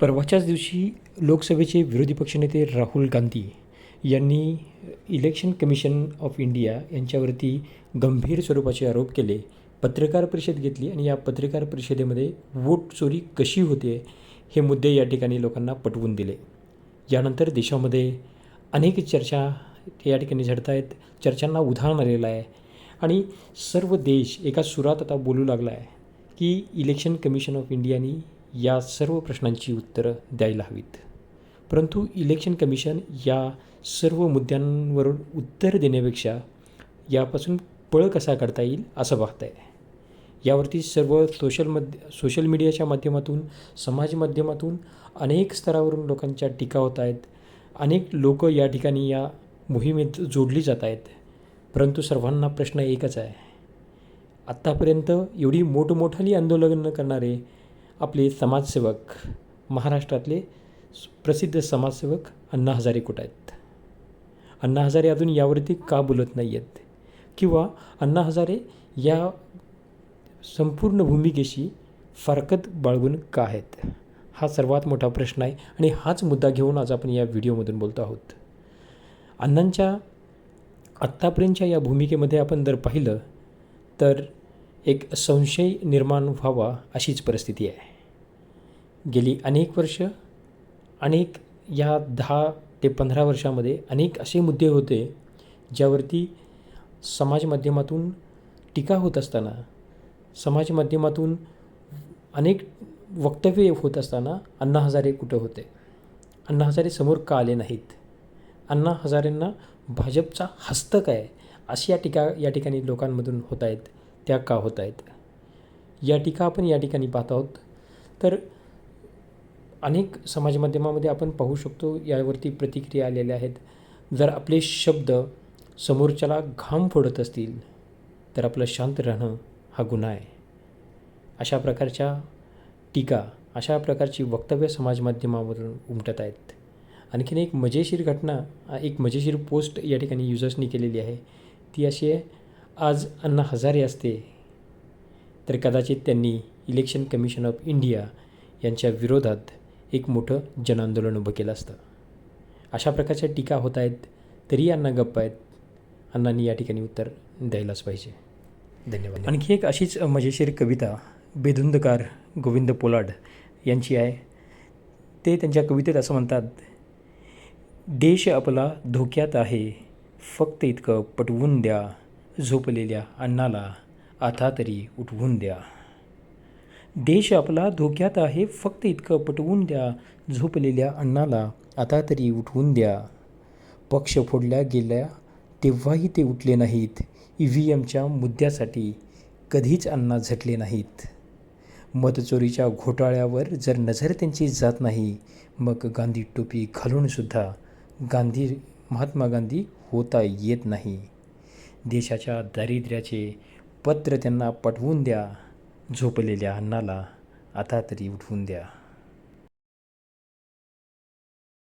परवाच्याच दिवशी लोकसभेचे विरोधी पक्षनेते राहुल गांधी यांनी इलेक्शन कमिशन ऑफ इंडिया यांच्यावरती गंभीर स्वरूपाचे आरोप केले. पत्रकार परिषद घेतली आणि या पत्रकार परिषदेमध्ये वोट चोरी कशी होते हे मुद्दे या ठिकाणी लोकांना पटवून दिले. यानंतर देशामध्ये अनेक चर्चा या ठिकाणी झडत आहेत चर्चांना उधाण आलेलं आहे. आणि सर्व देश एका सुरात आता बोलू लागला आहे की इलेक्शन कमिशन ऑफ इंडियानी या सर्व प्रश्नांची उत्तरं द्यायला हवीत. परंतु इलेक्शन कमिशन या सर्व मुद्द्यांवरून उत्तर देण्यापेक्षा यापासून पळ कसा काढता येईल असं पाहत आहे यावरती सर्व सोशल मध्य सोशल मीडियाच्या माध्यमातून समाज माध्यमातून अनेक स्तरावरून लोकांच्या टीका होत आहेत. अनेक लोक या ठिकाणी या मोहिमेत जोडली जात आहेत. परंतु सर्वांना प्रश्न एकच आहे. आत्तापर्यंत एवढी मोठमोठाली आंदोलनं करणारे आपले समाजसेवक महाराष्ट्रातले प्रसिद्ध समाजसेवक अण्णा हजारे कुठं आहेत? अण्णा हजारे अजून यावरती का बोलत नाही आहेत किंवा अण्णा हजारे या संपूर्ण भूमिकेशी फारकत बाळगून का आहेत? हा सर्वात मोठा प्रश्न आहे आणि हाच मुद्दा घेऊन आज आपण या व्हिडिओमधून बोलतो आहोत. अण्णांच्या आत्तापर्यंतच्या या भूमिकेमध्ये आपण जर पाहिलं तर एक संशय निर्माण व्हावा अशीच परिस्थिती आहे. गेली अनेक वर्ष अनेक या दहा ते पंधरा वर्षामध्ये अनेक असे मुद्दे होते ज्यावरती समाज माध्यमातून टीका होत असताना समाज माध्यमातून अनेक वक्तव्य होत असताना अण्णा हजारे कुठं होते? अण्णा हजारे समोर का आले नाहीत? अण्णा हजारेंना भाजपचा हस्त काय? अशी या टीका या ठिकाणी लोकांमधून होत आहेत त्या का होत आहेत या टीका आपण या ठिकाणी पाहत आहोत. तर अनेक समाजमाध्यमामध्ये आपण पाहू शकतो यावरती प्रतिक्रिया आलेल्या आहेत. जर आपले शब्द समोरच्याला घाम फोडत असतील तर आपलं शांत राहणं हा गुन्हा आहे. अशा प्रकारच्या टीका अशा प्रकारची वक्तव्य समाजमाध्यमावरून उमटत आहेत. आणखीन एक मजेशीर घटना एक मजेशीर पोस्ट या ठिकाणी युजर्सनी केलेली आहे. ती अशी आहे आज अण्णा हजारे असते तर कदाचित त्यांनी इलेक्शन कमिशन ऑफ इंडिया यांच्या विरोधात एक मोठं जनआंदोलन उभं केलं असतं. अशा प्रकारच्या टीका होत आहेत तरी अण्णा गप्प आहेत. अण्णांनी या ठिकाणी उत्तर द्यायलाच पाहिजे. धन्यवाद. आणखी एक अशीच मजेशीर कविता बेधुंदकार गोविंद पोलाड यांची आहे. ते त्यांच्या कवितेत असं म्हणतात देश आपला धोक्यात आहे फक्त इतकं पटवून द्या झोपलेल्या अण्णाला आता तरी उठवून द्या. देश आपला धोक्यात आहे फक्त इतकं पटवून द्या झोपलेल्या अण्णाला आता तरी उठवून द्या. पक्ष फोडल्या गेल्या तेव्हाही ते उठले नाहीत. ई व्ही एमच्या मुद्द्यासाठी कधीच अण्णा झटले नाहीत. मतचोरीच्या घोटाळ्यावर जर नजर त्यांची जात नाही मग गांधी टोपी घालूनसुद्धा गांधी महात्मा गांधी होता येत नाही. देशाच्या दारिद्र्याचे पत्र त्यांना पटवून द्या. झोपलेल्या अण्णाला आता तरी उठवून द्या.